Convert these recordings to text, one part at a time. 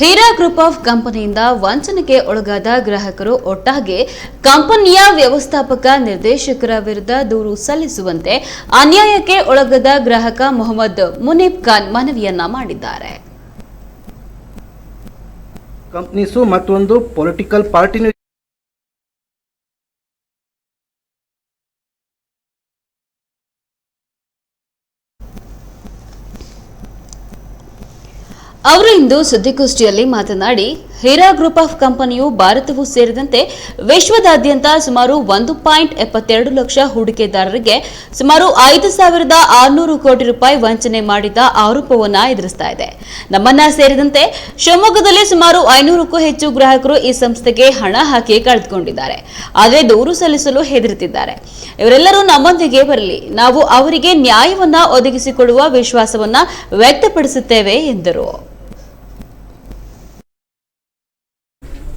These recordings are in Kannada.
ಹೀರಾ ಗ್ರೂಪ್ ಆಫ್ ಕಂಪನಿಯಿಂದ ವಂಚನೆಗೆ ಒಳಗಾದ ಗ್ರಾಹಕರು ಒಟ್ಟಾಗಿ ಕಂಪನಿಯ ವ್ಯವಸ್ಥಾಪಕ ನಿರ್ದೇಶಕರ ವಿರುದ್ಧ ದೂರು ಸಲ್ಲಿಸುವಂತೆ ಅನ್ಯಾಯಕ್ಕೆ ಒಳಗಾದ ಗ್ರಾಹಕ ಮೊಹಮ್ಮದ್ ಮುನೀಬ್ ಖಾನ್ ಮನವಿಯನ್ನ ಮಾಡಿದ್ದಾರೆ. ಕಂಪ್ನೀಸು ಮತ್ತೊಂದು ಪೊಲಿಟಿಕಲ್ ಪಾರ್ಟಿನೂ ಅವರು ಇಂದು ಸುದ್ದಿಗೋಷ್ಠಿಯಲ್ಲಿ ಮಾತನಾಡಿ ಹೀರಾ ಗ್ರೂಪ್ ಆಫ್ ಕಂಪನಿಯು ಭಾರತವೂ ಸೇರಿದಂತೆ ವಿಶ್ವದಾದ್ಯಂತ ಸುಮಾರು ಒಂದು ಪಾಯಿಂಟ್ ಎಪ್ಪತ್ತೆರಡು ಲಕ್ಷ ಹೂಡಿಕೆದಾರರಿಗೆ ಸುಮಾರು ಐದು ಸಾವಿರದ ಆರುನೂರು ಕೋಟಿ ರೂಪಾಯಿ ವಂಚನೆ ಮಾಡಿದ ಆರೋಪವನ್ನ ಎದುರಿಸ್ತಾ ಇದೆ. ನಮ್ಮನ್ನ ಸೇರಿದಂತೆ ಶಿವಮೊಗ್ಗದಲ್ಲಿ ಸುಮಾರು ಐನೂರಕ್ಕೂ ಹೆಚ್ಚು ಗ್ರಾಹಕರು ಈ ಸಂಸ್ಥೆಗೆ ಹಣ ಹಾಕಿ ಕಳೆದುಕೊಂಡಿದ್ದಾರೆ. ಆದರೆ ದೂರು ಸಲ್ಲಿಸಲು ಹೆದರುತ್ತಿದ್ದಾರೆ. ಇವರೆಲ್ಲರೂ ನಮ್ಮೊಂದಿಗೆ ಬರಲಿ. ನಾವು ಅವರಿಗೆ ನ್ಯಾಯವನ್ನ ಒದಗಿಸಿಕೊಡುವ ವಿಶ್ವಾಸವನ್ನ ವ್ಯಕ್ತಪಡಿಸುತ್ತೇವೆ ಎಂದರು.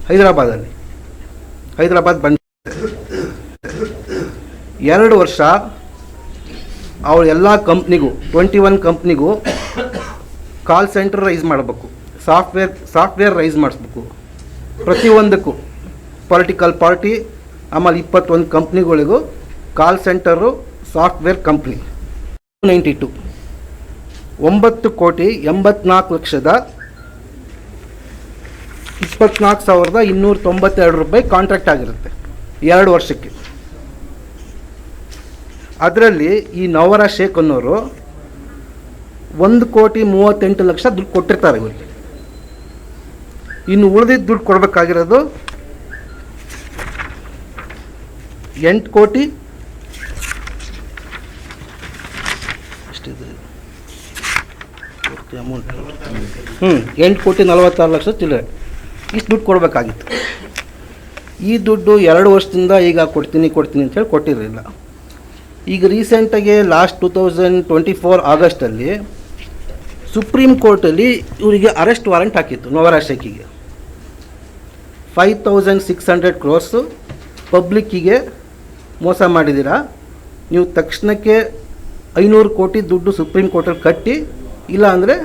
ಹೈದರಾಬಾದಲ್ಲಿ. ಹೈದರಾಬಾದ್ ಬಂದ ಎರಡು ವರ್ಷ ಅವ್ರ ಎಲ್ಲ ಕಂಪ್ನಿಗೂ ಟ್ವೆಂಟಿ ಒನ್ ಕಂಪ್ನಿಗೂ ಕಾಲ್ ಸೆಂಟರ್ ರೈಸ್ ಮಾಡಬೇಕು. ಸಾಫ್ಟ್ವೇರ್ ಸಾಫ್ಟ್ವೇರ್ ರೈಸ್ ಮಾಡಿಸ್ಬೇಕು. ಪ್ರತಿಯೊಂದಕ್ಕೂ. ಪೊಲಿಟಿಕಲ್ ಪಾರ್ಟಿ ಆಮೇಲೆ ಇಪ್ಪತ್ತೊಂದು ಕಂಪ್ನಿಗಳಿಗೂ call centre software company ninety two ಒಂಬತ್ತು ಕೋಟಿ ಎಂಬತ್ನಾಲ್ಕು ಲಕ್ಷದ ಇಪ್ಪತ್ನಾಲ್ಕು ಸಾವಿರದ ಇನ್ನೂರ ತೊಂಬತ್ತೆರಡು ರೂಪಾಯಿ ಕಾಂಟ್ರಾಕ್ಟ್ ಆಗಿರುತ್ತೆ. ಎರಡು ವರ್ಷಕ್ಕೆ. ಅದರಲ್ಲಿ ಈ ನವರ ಶೇಖ್ ಅನ್ನೋರು ಒಂದು ಕೋಟಿ ಮೂವತ್ತೆಂಟು ಲಕ್ಷ ದುಡ್ಡು ಕೊಟ್ಟಿರ್ತಾರೆ ಇವರಿಗೆ. ಇನ್ನು ಉಳಿದಿದ್ದ ದುಡ್ಡು ಕೊಡಬೇಕಾಗಿರೋದು ಎಂಟು ಕೋಟಿ. ಹ್ಞೂ ಎಂಟು ಕೋಟಿ ನಲವತ್ತಾರು ಲಕ್ಷ ಚಿಲ್ಲರೆ. ಇಷ್ಟು ದುಡ್ಡು ಕೊಡಬೇಕಾಗಿತ್ತು. ಈ ದುಡ್ಡು ಎರಡು ವರ್ಷದಿಂದ ಈಗ ಕೊಡ್ತೀನಿ ಕೊಡ್ತೀನಿ ಅಂತೇಳಿ ಕೊಟ್ಟಿರಲಿಲ್ಲ. ಈಗ ರೀಸೆಂಟಾಗಿ last two thousand twenty four ಆಗಸ್ಟಲ್ಲಿ supreme ಕೋರ್ಟಲ್ಲಿ ಇವರಿಗೆ ಅರೆಸ್ಟ್ ವಾರೆಂಟ್ ಹಾಕಿತ್ತು Navraj ಶೇಖಿಗೆ five thousand six hundred crores ಪಬ್ಲಿಕ್ಕಿಗೆ ಮೋಸ ಮಾಡಿದ್ದೀರಾ? ನೀವು ತಕ್ಷಣಕ್ಕೆ ಐನೂರು ಕೋಟಿ ದುಡ್ಡು ಸುಪ್ರೀಂ ಕೋರ್ಟಲ್ಲಿ ಕಟ್ಟಿ, ಇಲ್ಲ ಅಂದರೆ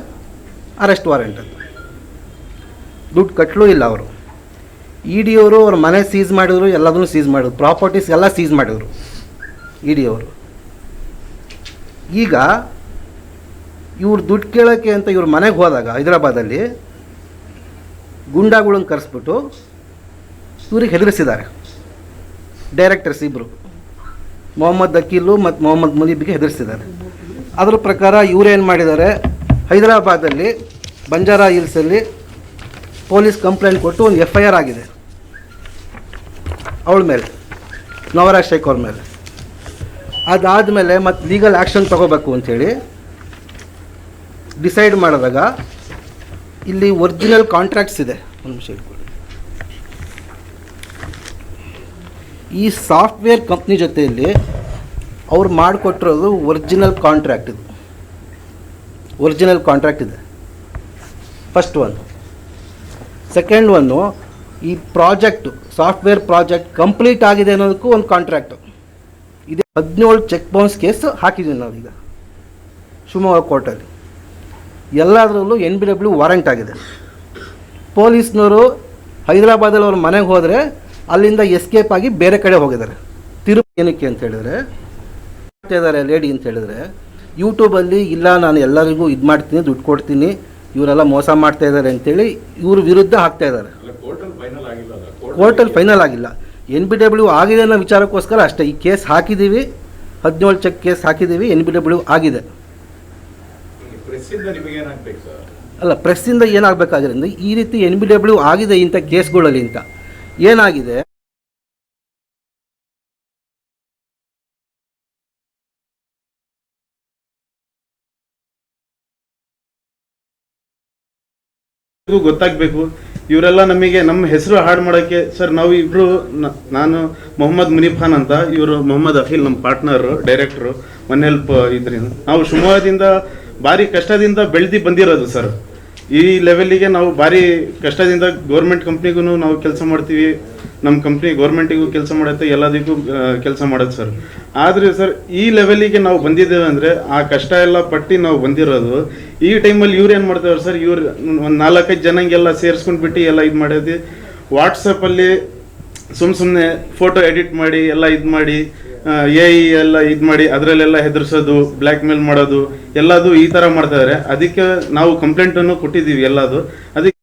ಅರೆಸ್ಟ್ ವಾರೆಂಟ್ ಅಂತ. ದುಡ್ಡು ಕಟ್ಟಲೂ ಇಲ್ಲ ಅವರು. ಇ ಡಿ ಅವರು ಅವ್ರ ಮನೆ ಸೀಸ್ ಮಾಡಿದ್ರು, ಎಲ್ಲದನ್ನು ಸೀಸ್ ಮಾಡಿದ್ರು. ಪ್ರಾಪರ್ಟೀಸ್ ಎಲ್ಲ ಸೀಸ್ ಮಾಡಿದ್ರು ಇ ಡಿ ಅವರು. ಈಗ ಇವ್ರು ದುಡ್ಡು ಕೇಳೋಕ್ಕೆ ಅಂತ ಇವ್ರ ಮನೆಗೆ ಹೋದಾಗ ಹೈದರಾಬಾದಲ್ಲಿ ಗುಂಡಾಗಳನ್ನ ಕರೆಸ್ಬಿಟ್ಟು ಇವ್ರಿಗೆ ಹೆದರಿಸಿದ್ದಾರೆ. ಡೈರೆಕ್ಟರ್ಸ್ ಇಬ್ಬರು ಮೊಹಮ್ಮದ್ ಅಕೀಲು ಮತ್ತು ಮೊಹಮ್ಮದ್ ಮುನೀಬ್ಗೆ ಹೆದರಿಸಿದ್ದಾರೆ. ಅದರ ಪ್ರಕಾರ ಇವರೇನು ಮಾಡಿದ್ದಾರೆ? ಹೈದರಾಬಾದಲ್ಲಿ ಬಂಜಾರಾ ಹಿಲ್ಸಲ್ಲಿ ಪೊಲೀಸ್ ಕಂಪ್ಲೇಂಟ್ ಕೊಟ್ಟು ಒಂದು ಎಫ್ ಐ ಆರ್ ಆಗಿದೆ. ಅವಳ ಮೇಲೆ ನವರಾಜ್ ಶೇಖ್ ಅವ್ರ ಮೇಲೆ. ಅದಾದಮೇಲೆ ಮತ್ತು ಲೀಗಲ್ ಆ್ಯಕ್ಷನ್ ತಗೋಬೇಕು ಅಂಥೇಳಿ ಡಿಸೈಡ್ ಮಾಡಿದಾಗ ಇಲ್ಲಿ ಒರಿಜಿನಲ್ ಕಾಂಟ್ರಾಕ್ಟ್ಸ್ ಇದೆ. ಒಂದು ನಿಮಿಷ ಇಟ್ಕೊಳ್ಳಿ ಈ ಸಾಫ್ಟ್ವೇರ್ ಕಂಪ್ನಿ ಜೊತೆಯಲ್ಲಿ ಅವ್ರು ಮಾಡಿಕೊಟ್ಟಿರೋದು ಒರಿಜಿನಲ್ ಕಾಂಟ್ರಾಕ್ಟ್ ಇದು. ಒರಿಜಿನಲ್ ಕಾಂಟ್ರಾಕ್ಟ್ ಇದೆ. ಫಸ್ಟ್ ಒನ್ ಸೆಕೆಂಡ್ ಒನ್ನು ಈ ಪ್ರಾಜೆಕ್ಟು ಸಾಫ್ಟ್ವೇರ್ ಪ್ರಾಜೆಕ್ಟ್ ಕಂಪ್ಲೀಟ್ ಆಗಿದೆ ಅನ್ನೋದಕ್ಕೂ ಒಂದು ಕಾಂಟ್ರಾಕ್ಟು ಇದೆ ಹದಿನೇಳು ಚೆಕ್ ಬೌನ್ಸ್ ಕೇಸ್ ಹಾಕಿದ್ದೀವಿ ನಾವೀಗ ಶಿವಮೊಗ್ಗ ಕೋರ್ಟಲ್ಲಿ ಎಲ್ಲದರಲ್ಲೂ ಎನ್ ಬಿ ಡಬ್ಲ್ಯೂ ವಾರೆಂಟ್ ಆಗಿದೆ. ಪೊಲೀಸ್ನವರು ಹೈದರಾಬಾದಲ್ಲಿ ಅವ್ರ ಮನೆಗೆ ಹೋದರೆ ಅಲ್ಲಿಂದ ಎಸ್ಕೇಪ್ ಆಗಿ ಬೇರೆ ಕಡೆ ಹೋಗಿದ್ದಾರೆ. ತಿರು ಏನಕ್ಕೆ ಅಂತ ಹೇಳಿದ್ರೆ, ಇದ್ದಾರೆ ಲೇಡಿ ಅಂತ ಹೇಳಿದ್ರೆ ಯೂಟ್ಯೂಬಲ್ಲಿ ಇಲ್ಲ, ನಾನು ಎಲ್ಲರಿಗೂ ಇದು ಮಾಡ್ತೀನಿ ದುಡ್ಡು ಕೊಡ್ತೀನಿ ಇವರೆಲ್ಲ ಮೋಸ ಮಾಡ್ತಾ ಇದ್ದಾರೆ ಅಂತೇಳಿ ಇವ್ರ ವಿರುದ್ಧ ಹಾಕ್ತಾ ಇದ್ದಾರೆ. ಕೋರ್ಟಲ್ಲಿ ಫೈನಲ್ ಆಗಿಲ್ಲ ಎನ್ ಬಿ ಡಬ್ಲ್ಯೂ ಆಗಿದೆ ಅನ್ನೋ ವಿಚಾರಕ್ಕೋಸ್ಕರ ಅಷ್ಟೇ ಈ ಕೇಸ್ ಹಾಕಿದ್ದೀವಿ ಹದಿನೇಳು ಚೆಕ್ ಕೇಸ್ ಹಾಕಿದ್ದೀವಿ ಎನ್ ಬಿ ಡಬ್ಲ್ಯೂ ಆಗಿದೆ. ಅಲ್ಲ ಪ್ರೆಸ್ಸಿಂದ ಇಂದ ಅಂದರೆ ಈ ರೀತಿ ಎನ್ ಬಿ ಡಬ್ಲ್ಯೂ ಆಗಿದೆ ಇಂಥ ಕೇಸ್ಗಳಲ್ಲಿ ಅಂತ. ಏನಾಗಿದೆ? ಗೊತ್ತಾಗಬೇಕು. ಇವರೆಲ್ಲ ನಮಗೆ ನಮ್ಮ ಹೆಸರು ಹಾಡು ಮಾಡೋಕ್ಕೆ, ಸರ್, ನಾವು ಇಬ್ರು ನಾನು ಮೊಹಮ್ಮದ್ ಮುನಿಫಾನ್ ಅಂತ, ಇವರು ಮೊಹಮ್ಮದ್ ಅಫೀಲ್ ನಮ್ಮ ಪಾರ್ಟ್ನರ್ ಡೈರೆಕ್ಟ್ರು ಒನ್ ಹೆಲ್ಪ್ ಇದರಿಂದ ನಾವು ಶಿವಮೊಗ್ಗದಿಂದ ಭಾರಿ ಕಷ್ಟದಿಂದ ಬೆಳೆದು ಬಂದಿರೋದು, ಸರ್. ಈ ಲೆವೆಲ್ಲಿಗೆ ನಾವು ಭಾರಿ ಕಷ್ಟದಿಂದ ಗೌರ್ಮೆಂಟ್ ಕಂಪ್ನಿಗೂ ನಾವು ಕೆಲಸ ಮಾಡ್ತೀವಿ. ನಮ್ಮ ಕಂಪ್ನಿ ಗೌರ್ಮೆಂಟಿಗೂ ಕೆಲಸ ಮಾಡುತ್ತೆ, ಎಲ್ಲದಕ್ಕೂ ಕೆಲಸ ಮಾಡುತ್ತೆ ಸರ್ ಆದರೆ ಸರ್ ಈ ಲೆವೆಲಿಗೆ ನಾವು ಬಂದಿದ್ದೇವೆ ಅಂದರೆ, ಆ ಕಷ್ಟ ಎಲ್ಲ ಪಟ್ಟು ನಾವು ಬಂದಿರೋದು, ಈ ಟೈಮಲ್ಲಿ ಇವ್ರು ಏನು ಮಾಡ್ತಾರೆ ಸರ್ ಇವ್ರು ಒಂದು ನಾಲ್ಕೈದು ಜನಂಗೆಲ್ಲ ಸೇರಿಸ್ಕೊಂಡು ಬಿಟ್ಟು ಎಲ್ಲ ಇದು ಮಾಡೋದು ವಾಟ್ಸಪ್ಪಲ್ಲಿ ಸುಮ್ಮ ಸುಮ್ಮನೆ ಫೋಟೋ ಎಡಿಟ್ ಮಾಡಿ, ಎಲ್ಲ ಇದು ಮಾಡಿ ಎ ಐ ಎಲ್ಲ ಇದು ಮಾಡಿ, ಅದರಲ್ಲೆಲ್ಲ ಹೆದರ್ಸೋದು ಬ್ಲ್ಯಾಕ್ ಮೇಲ್ ಮಾಡೋದು, ಎಲ್ಲದು ಈ ಥರ ಮಾಡ್ತಾ ಇದಾರೆ. ಅದಕ್ಕೆ ನಾವು ಕಂಪ್ಲೇಂಟನ್ನು ಕೊಟ್ಟಿದ್ದೀವಿ ಎಲ್ಲದು. ಅದಕ್ಕೆ